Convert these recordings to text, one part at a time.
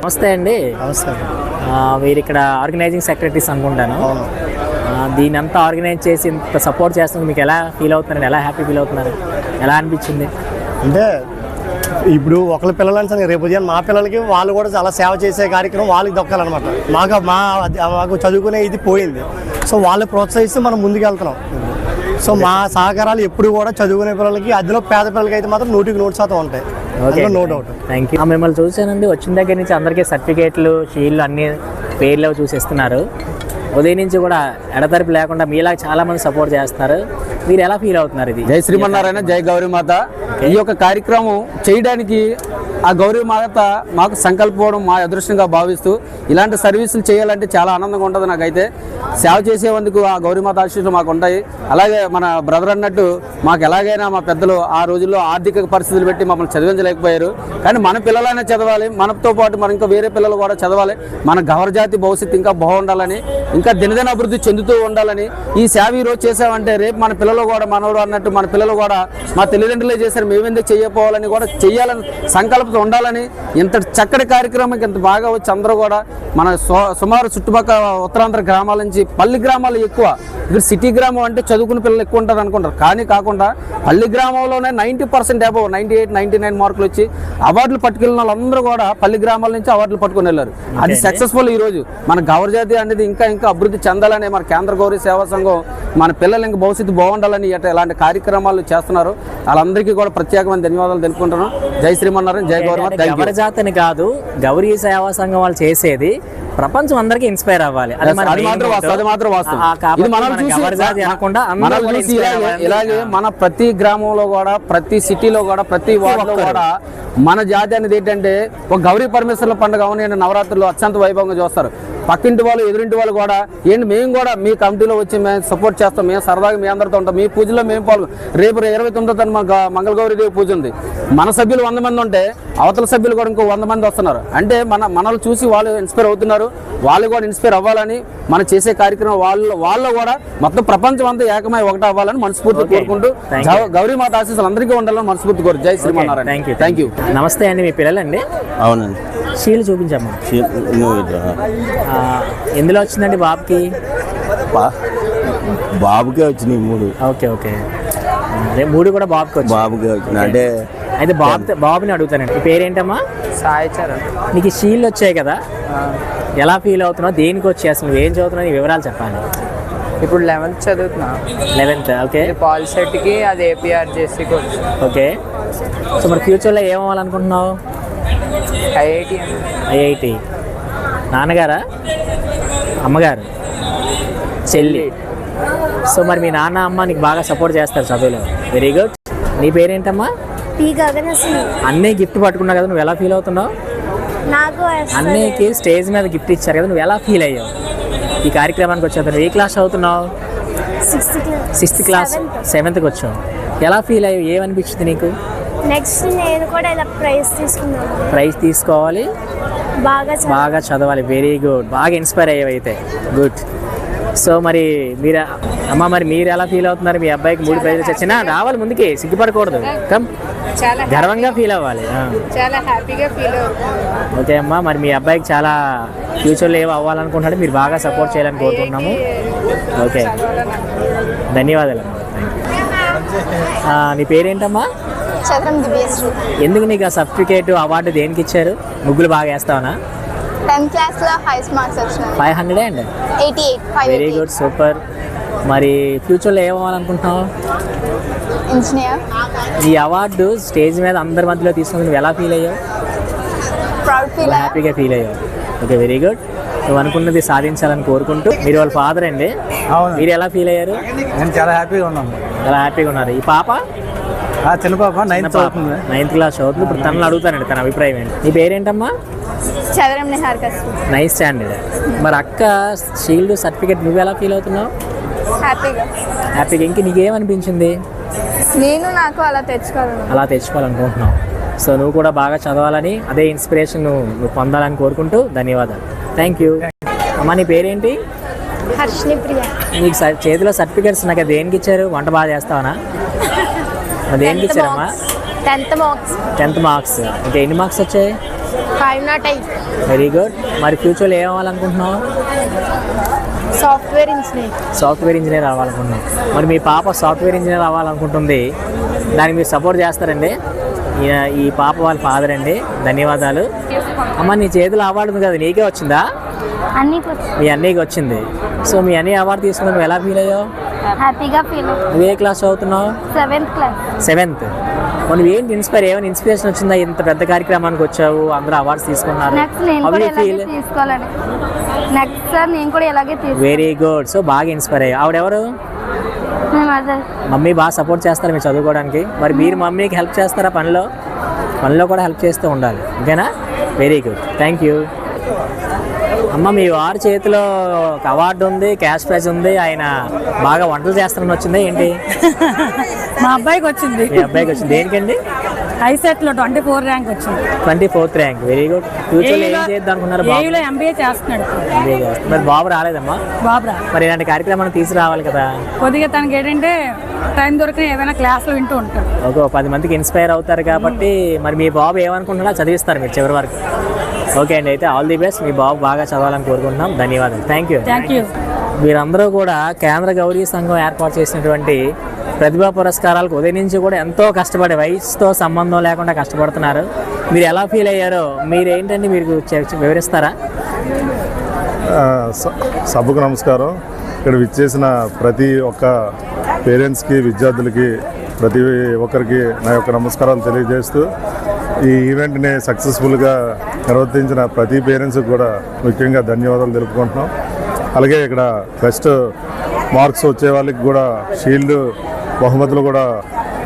నమస్తే అండి. నమస్కారం ఆ, మీరు ఇక్కడ ఆర్గనైజింగ్ సెక్రటరీస్ అనుకుంటాను. దీని అంతా ఆర్గనైజ్ చేసి ఇంత సపోర్ట్ చేస్తున్నందుకు మీకు ఎలా ఫీల్ అవుతున్నారు ఎలా హ్యాపీ ఫీల్ అవుతున్నారు? ఎలా అనిపించింది? అంటే ఇప్పుడు ఒకళ్ళ పిల్లలు అంటే రేపు ఉదయం మా పిల్లలకి వాళ్ళు కూడా చాలా సేవ చేసే కార్యక్రమం వాళ్ళకి దొక్కాలన్నమాట. మాకు మా మాకు చదువుకునే ఇది పోయింది. సో వాళ్ళు ప్రోత్సహిస్తే మనం ముందుకు వెళ్తున్నాం సో మా సహకారాలు ఎప్పుడు కూడా చదువుకునే పిల్లలకి అందులో పేద పిల్లలకి అయితే మాత్రం నూటికి నూరు శాతం ఉంటాయి. నో డౌట్ థ్యాంక్ యూ మిమ్మల్ని చూసానండి వచ్చిన దగ్గర నుంచి అందరికీ సర్టిఫికేట్లు షీల్డ్లు అన్ని పేర్లు చూసేస్తున్నారు. ఉదయం నుంచి కూడా ఎడతెరిపి లేకుండా మీలా చాలా మంది సపోర్ట్ చేస్తున్నారు. మీరు ఎలా ఫీల్ అవుతున్నారు ఇది? జై శ్రీమన్నారాయణ జై గౌరీమాత. ఈ యొక్క కార్యక్రమం చేయడానికి ఆ గౌరీమాత మాకు సంకల్పం మా అదృష్టంగా భావిస్తూ ఇలాంటి సర్వీసులు చేయాలంటే చాలా ఆనందంగా ఉంటుంది నాకైతే. సేవ చేసేందుకు ఆ గౌరీమాత ఆశీస్సులు మాకు ఉంటాయి. అలాగే మన బ్రదర్ అన్నట్టు మాకు ఎలాగైనా మా పెద్దలు ఆ రోజుల్లో ఆర్థిక పరిస్థితులు పెట్టి మమ్మల్ని చదివించలేకపోయారు. కానీ మన పిల్లలైనా చదవాలి. మనతో పాటు మన ఇంకా వేరే పిల్లలు కూడా చదవాలి. మన గవర్జాతి భవిష్యత్తు ఇంకా బాగుండాలని ఇంకా దినదిన అభివృద్ధి చెందుతూ ఉండాలని ఈ సేవ ఈ రోజు చేసామంటే రేపు మన పిల్లలు కూడా మనవడు అన్నట్టు మన పిల్లలు కూడా మా తల్లిదండ్రులే చేశారు. మేమెందుకు చేయకపోవాలని కూడా చేయాలని సంకల్పం ఉండాలని ఇంత చక్కటి కార్యక్రమం ఇంత బాగా వచ్చి అందరూ కూడా మన సు- సుమారు చుట్టుపక్కల ఉత్తరాంధ్ర గ్రామాల నుంచి పల్లి గ్రామాలు ఎక్కువ. ఇక్కడ సిటీ గ్రామం అంటే చదువుకున్న పిల్లలు ఎక్కువ ఉంటారు అనుకుంటారు. కానీ కాకుండా పల్లి గ్రామంలోనే ninety percent above ninety eight ninety nine మార్కులు వచ్చి అవార్డులు పట్టుకెళ్ళిన వాళ్ళందరూ కూడా పల్లి గ్రామాల నుంచి అవార్డులు పట్టుకుని వెళ్ళారు. అది సక్సెస్ఫుల్ ఈ రోజు. మన గౌర జాతి అనేది ఇంకా ఇంకా అభివృద్ధి చెందాలని మన కేంద్ర గౌరీ సేవా సంఘం మన పిల్లలు ఇంకా భవిష్యత్తు బాగుండాలని ఇలాంటి కార్యక్రమాలు చేస్తున్నారు. వాళ్ళందరికీ కూడా ప్రత్యేకమైన ధన్యవాదాలు తెలుపుకుంటున్నాను జై శ్రీమన్నారాయణ జై గౌరవ థ్యాంక్ యూ గవరజాతని కాదు గౌరీ సేవా సంఘం వాళ్ళు చేసేది ప్రపంచం అందరికీ ఇన్స్పైర్ అవ్వాలి. అది మాత్రం ఇలాగే మన ప్రతి గ్రామంలో కూడా ప్రతి సిటీలో కూడా ప్రతి వార్డులో కూడా మన జాతి అనేది ఏంటంటే ఒక గౌరీ పరమేశ్వరుల పండుగ అవును నేను నవరాత్రులు అత్యంత వైభవంగా చూస్తారు. పక్కింటి వాళ్ళు ఎదురింటి వాళ్ళు కూడా ఏంటి మేము కూడా మీ కమిటీలో వచ్చి మేము సపోర్ట్ చేస్తాం మేము సరదాగా మీ అందరితో ఉంటాం. మీ పూజలో మేము పాల్గొ రేపు ఇరవై తొమ్మిదో తన మంగళగౌరి దేవి పూజ ఉంది. మన సభ్యులు వంద మంది ఉంటే అవతల సభ్యులు కూడా ఇంకో వంద మంది వస్తున్నారు. అంటే మన మనల్ని చూసి వాళ్ళు ఇన్స్పైర్ అవుతున్నారు. వాళ్ళు కూడా ఇన్స్పైర్ అవ్వాలని మనం చేసే కార్యక్రమం వాళ్ళు వాళ్ళు కూడా మొత్తం ప్రపంచం అంతా ఏకమై ఒకటి అవ్వాలని మనస్ఫూర్తి. కోరుకుంటూ గౌరీ మాత ఆశీస్సులు అందరికీ ఉండాలని మనస్ఫూర్తి కోరు. జై Srimannarayana. Thank you thank you నమస్తే అండి మీ పిల్లలండి? అవునండి. షీల్డ్ చూపించమ్మా. ఎందులో వచ్చిందండి బాబుకి? బాబుకే వచ్చినాయి మూడు. Okay okay. అదే మూడు కూడా బాబుకి వచ్చి బాబుకే వచ్చినాయి. అంటే అయితే బాబు బాబుని అడుగుతానండి. మీ పేరేంటమ్మా? సాయి చరణ్. నీకు షీల్డ్ వచ్చాయి కదా. ఎలా ఫీల్ అవుతున్నావు? దేనికి వచ్చి అసలు ఏం చదువుతున్నావు? నీ వివరాలు చెప్పాలి. ఇప్పుడు లెవెన్త్ చదువుతున్నా. Eleventh okay. ఇది పాల్ సెట్కి అది ఏపీఆర్ వచ్చి ఓకే. సో మరి ఫ్యూచర్లో ఏం అవ్వాలనుకుంటున్నావు? IIT IIT. నాన్నగారా? అమ్మగారు? చెల్లి. సో మరి మీ నాన్న అమ్మ నీకు బాగా సపోర్ట్ చేస్తారు చదువులో. వెరీ గుడ్ నీ పేరేంటమ్మా? అన్నయ్య గిఫ్ట్ పట్టుకున్నావు కదా నువ్వు ఎలా ఫీల్ అవుతున్నావు? నాకు. అన్నయ్యకి స్టేజ్ మీద గిఫ్ట్ ఇచ్చారు కదా నువ్వు ఎలా ఫీల్ అయ్యావు? ఈ కార్యక్రమానికి వచ్చావు ఏ క్లాస్ చదువుతున్నావు? Sixth class sixth class seventh. సెవెంత్కి వచ్చావు. ఎలా ఫీల్ అయ్యావు? ఏమనిపించింది నీకు? నెక్స్ట్ నేను కూడా ఇలా ప్రైజ్ తీసుకున్నాను ప్రైజ్ తీసుకోవాలి. బాగా బాగా చదవాలి. వెరీ గుడ్ బాగా ఇన్స్పైర్ అయ్యావు అయితే. గుడ్ సో మరి మీరు అమ్మ మరి మీరు ఎలా ఫీల్ అవుతున్నారు? మీ అబ్బాయికి మూడు ప్రైజెస్ వచ్చినా రావాలి ముందుకి సిగ్గుపడకూడదు. కమ్. చాలా గర్వంగా ఫీల్ అవ్వాలి. ఆ. చాలా హ్యాపీగా ఫీల్ అవుతుంది. ఓకే అమ్మా మరి మీ అబ్బాయికి చాలా ఫ్యూచర్లో ఏమో అవ్వాలనుకుంటున్నాడు మీరు బాగా సపోర్ట్ చేయాలని కోరుకుంటున్నాము. ఓకే. ధన్యవాదాలు నీ పేరేంటమ్మా? ఎందుకు నీకు ఆ సర్టిఫికేట్ అవార్డు దేనికి ఇచ్చారు? ముగ్గులు బాగా వేస్తావనా? టెన్త్ క్లాస్లో హైయెస్ట్ మార్క్స్ వచ్చినాయి. Five hundred and? Eighty eight five very good super. మరి ఫ్యూచర్లో ఏం అవ్వాలనుకుంటున్నావు? ఇంజనీర్. ఈ అవార్డు స్టేజ్ మీద అందరి మధ్యలో తీసుకుని నువ్వు ఎలా ఫీల్ అయ్యావు? ప్రౌడ్ ఫీల్ హ్యాపీగా ఫీల్ అయ్యావు. ఓకే వెరీ గుడ్ నువ్వు అనుకున్నది సాధించాలని కోరుకుంటూ మీరు వాళ్ళ ఫాదర్ అండి. అవును. మీరు ఎలా ఫీల్ అయ్యారు? నేను చాలా హ్యాపీగా ఉన్నాను. చాలా హ్యాపీగా ఉన్నారు. ఈ పాప? చిన్న పాప నైన్త్ నైన్త్ క్లాస్ చదువుతుంది. ఇప్పుడు తనని అడుగుతానండి తన అభిప్రాయం ఏంటి? నీ పేరేంటమ్మా? చదరం నైన్త్ స్టాండర్డ్ మరి అక్క షీల్డ్ సర్టిఫికేట్ నువ్వు ఎలా ఫీల్ అవుతున్నావు? హ్యాపీగా హ్యాపీగా ఇంక నీకేమనిపించింది? నేను నాకు అలా తెచ్చుకోవాలను అలా తెచ్చుకోవాలనుకుంటున్నావు. సో నువ్వు కూడా బాగా చదవాలని అదే ఇన్స్పిరేషన్ నువ్వు నువ్వు పొందాలని కోరుకుంటూ ధన్యవాదాలు. థ్యాంక్ యూ అమ్మా నీ పేరేంటి? హర్షిని ప్రియ. నీకు చేతిలో సర్టిఫికేట్స్ నాకు దేనికి ఇచ్చారు? వంట బాగా చేస్తావనా? దేనికి ఇచ్చారమ్మా? టెన్త్ మార్క్స్ టెన్త్ మార్క్స్ ఇంకా ఎన్ని మార్క్స్ వచ్చాయి? Five not eight very good మరి ఫ్యూచర్లో ఏం అవ్వాలనుకుంటున్నావు? సాఫ్ట్వేర్ ఇంజనీర్ సాఫ్ట్వేర్ ఇంజనీర్ అవ్వాలనుకుంటున్నాం మరి మీ పాప సాఫ్ట్వేర్ ఇంజనీర్ అవ్వాలనుకుంటుంది. దానికి మీరు సపోర్ట్ చేస్తారండి. ఈ- పాప వాళ్ళ ఫాదర్ అండి. ధన్యవాదాలు. అమ్మ నీ చేతిలో అవార్డు ఉంది కదా నీకే వచ్చిందా? మీ అన్నయ్యకి వచ్చింది. సో మీ అన్నయ్య అవార్డు తీసుకుని నువ్వు ఎలా ఫీల్ అయ్యావు? హ్యాపీగా ఫీల్ నువ్వు ఏ క్లాస్ చదువుతున్నావు? సెవెంత్ క్లాస్ సెవెంత్ మనం ఏంటి ఇన్స్పైర్ ఏమైనా ఇన్స్పిరేషన్ వచ్చిందా? ఇంత పెద్ద కార్యక్రమానికి వచ్చావు అందరూ అవార్డ్స్ తీసుకున్నారు. నెక్స్ట్ నేను How కూడా do you ఇలాగే feel? తీసుకోవాలని. నెక్స్ట్ సార్ నేను కూడా ఇలాగే తీసుకో వెరీ గుడ్ సో బాగా ఇన్స్పైర్ అయ్యావు. ఆవిడెవరు మమ్మీ బాగా సపోర్ట్ చేస్తారు మీరు చదువుకోవడానికి. మరి మీరు మమ్మీకి హెల్ప్ చేస్తారా పనిలో? పనిలో కూడా హెల్ప్ చేస్తూ ఉండాలి. ఓకేనా? వెరీ గుడ్ థ్యాంక్ యూ అమ్మ మీ వారి చేతిలో ఒక అవార్డు ఉంది క్యాష్ ప్రైజ్ ఉంది ఆయన బాగా వంటలు చేస్తారని వచ్చింది ఏంటి? మా అబ్బాయికి వచ్చింది. మీ అబ్బాయికి వచ్చింది. దేనికండి? ఐసెట్లో ట్వంటీ ఫోర్ ర్యాంక్ వచ్చింది. Twenty fourth rank. Very good ఫ్యూచర్లో ఏం చేద్దాం అనుకున్నారు బాబు? ఏయులో ఎంబీఏ చేస్తున్నాడు. MBA. మరి బాబు రాలేదమ్మా? బాబురా మరి ఇలాంటి కార్యక్రమాన్ని తీసుకురావాలి కదా. కొద్దిగా తనకి ఏంటంటే టైం దొరికిన ఏదైనా క్లాసులు వింటూ ఉంటాడు. ఒక పది మందికి ఇన్స్పైర్ అవుతారు కాబట్టి మరి మీ బాబు ఏమనుకుంటున్నా చదివిస్తారు మీరు చివరి వరకు. ఓకే అండి అయితే ఆల్ ది బెస్ట్ మీ బాబు బాగా చదవాలని కోరుకుంటున్నాం. ధన్యవాదాలు. థ్యాంక్ యూ థ్యాంక్ యూ మీరందరూ కూడా కేంద్ర గౌరీ సంఘం ఏర్పాటు చేసినటువంటి ప్రతిభా పురస్కారాలకు ఉదయం నుంచి కూడా ఎంతో కష్టపడి వయసుతో సంబంధం లేకుండా కష్టపడుతున్నారు. మీరు ఎలా ఫీల్ అయ్యారో మీరు ఏంటంటే మీరు వివరిస్తారా? సభకు నమస్కారం. ఇక్కడ విచ్చేసిన ప్రతి ఒక్క పేరెంట్స్కి విద్యార్థులకి ప్రతి ఒక్కరికి నా యొక్క నమస్కారాలు తెలియజేస్తూ ఈ ఈవెంట్ని సక్సెస్ఫుల్గా నిర్వర్తించిన ప్రతి పేరెంట్స్కి కూడా ముఖ్యంగా ధన్యవాదాలు తెలుపుకుంటున్నాం. అలాగే ఇక్కడ బెస్ట్ మార్క్స్ వచ్చే వాళ్ళకి కూడా షీల్డ్ బహుమతులు కూడా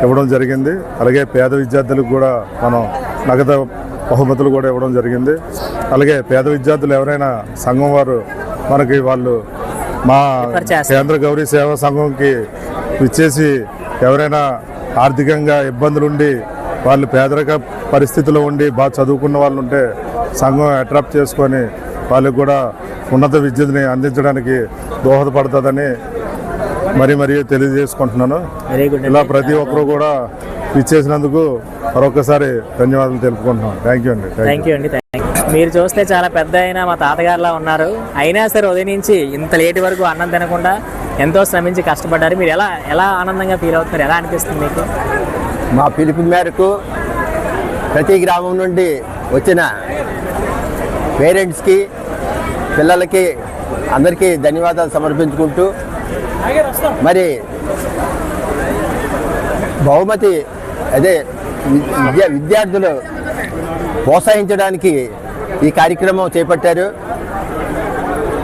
ఇవ్వడం జరిగింది. అలాగే పేద విద్యార్థులకు కూడా మనం నగదు బహుమతులు కూడా ఇవ్వడం జరిగింది. అలాగే పేద విద్యార్థులు ఎవరైనా సంఘం వారు మనకి వాళ్ళు మా. కేంద్ర గౌరీ సేవా సంఘంకి ఇచ్చేసి ఎవరైనా ఆర్థికంగా ఇబ్బందులుండి వాళ్ళు పేదరిక పరిస్థితిలో ఉండి బాగా చదువుకున్న వాళ్ళు ఉంటే సంఘం అట్రాక్ట్ చేసుకొని వాళ్ళకి కూడా ఉన్నత విద్యని అందించడానికి దోహదపడుతుందని మరి మరి తెలియజేసుకుంటున్నాను. ఇలా ప్రతి ఒక్కరూ కూడా ఇచ్చేసినందుకు మరొకసారి ధన్యవాదాలు తెలుపుకుంటున్నాం. థ్యాంక్ యూ అండి. థ్యాంక్ యూ అండి. మీరు చూస్తే చాలా పెద్ద అయినా మా తాతగారులా ఉన్నారు. అయినా సరే ఉదయం నుంచి ఇంత లేట్ వరకు అన్నం తినకుండా ఎంతో శ్రమించి కష్టపడ్డారు. మీరు ఎలా ఎలా ఆనందంగా ఫీల్ అవుతున్నారు? ఎలా అనిపిస్తుంది మీకు? మా పిలుపు మేరకు ప్రతి గ్రామం నుండి వచ్చిన పేరెంట్స్కి పిల్లలకి అందరికీ ధన్యవాదాలు సమర్పించుకుంటూ మరి బహుమతి అదే విద్యా విద్యార్థులు ప్రోత్సహించడానికి ఈ కార్యక్రమం చేపట్టారు.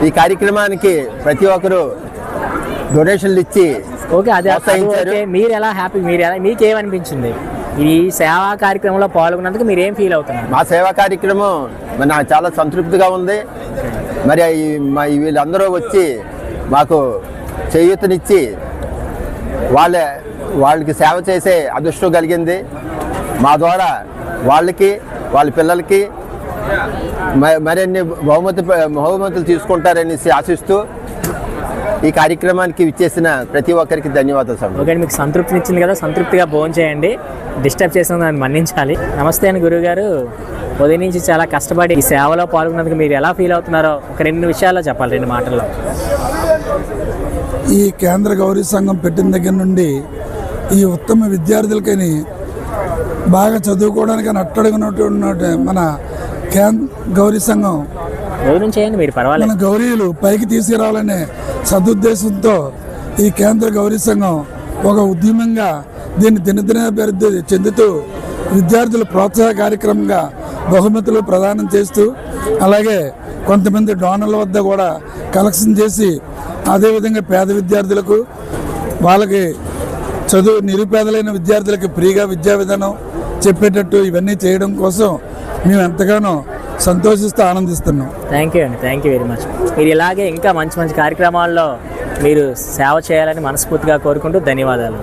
ఈ కార్యక్రమానికి ప్రతి ఒక్కరూ డొనేషన్లు ఇచ్చి ఓకే అదే. ఓకే మీరు ఎలా హ్యాపీ మీరు ఎలా మీకు ఏమనిపించింది ఈ సేవా కార్యక్రమంలో పాల్గొన్నందుకు మీరు ఏం ఫీల్ అవుతున్నారు? మా సేవా కార్యక్రమం నాకు చాలా సంతృప్తిగా ఉంది. మరి మా వీళ్ళందరూ వచ్చి మాకు చేయూతనిచ్చి వాళ్ళ వాళ్ళకి సేవ చేసే అదృష్టం కలిగింది. మా ద్వారా వాళ్ళకి వాళ్ళ పిల్లలకి మరిన్ని బహుమతి బహుమతులు తీసుకుంటారనేసి ఆశిస్తూ ఈ కార్యక్రమానికి విచ్చేసిన ప్రతి ఒక్కరికి ధన్యవాదాలు సమర్పిస్తున్నాను. ఓకే మీకు సంతృప్తిని ఇచ్చింది కదా సంతృప్తిగా భోజనం చేయండి. డిస్టర్బ్ చేసిన దాన్ని మన్నించాలి. నమస్తే అండి గురువు గారు ఉదయం నుంచి చాలా కష్టపడి ఈ సేవలో పాల్గొన్నందుకు మీరు ఎలా ఫీల్ అవుతున్నారో ఒక రెండు విషయాల్లో చెప్పాలి రెండు మాటల్లో. ఈ కేంద్ర గౌరీ సంఘం పెట్టిన దగ్గర నుండి ఈ ఉత్తమ విద్యార్థులకని బాగా చదువుకోవడానికి అట్టడుగునటువంటి మన కేంద్ర గౌరీ సంఘం భోజనం చేయండి మీరు మన పర్వాలేదు గౌరీలు పైకి తీసుకురావాలనే సదుద్దేశంతో ఈ కేంద్ర గౌరీ సంఘం ఒక ఉద్యమంగా దీన్ని దినదినాభివృద్ధి చెందుతూ విద్యార్థుల ప్రోత్సాహ కార్యక్రమంగా బహుమతులు ప్రదానం చేస్తూ అలాగే కొంతమంది డోనర్ల వద్ద కూడా కలెక్షన్ చేసి అదేవిధంగా పేద విద్యార్థులకు వాళ్ళకి చదువు నిరుపేదలైన విద్యార్థులకి ఫ్రీగా విద్యా విధానం చెప్పేటట్టు ఇవన్నీ చేయడం కోసం మేము ఎంతగానో సంతోషిస్తూ ఆనందిస్తున్నాం. థ్యాంక్ యూ అండి. థ్యాంక్ యూ వెరీ మచ్ మీరు ఇలాగే ఇంకా మంచి మంచి కార్యక్రమాల్లో మీరు సేవ చేయాలని మనస్ఫూర్తిగా కోరుకుంటూ ధన్యవాదాలు.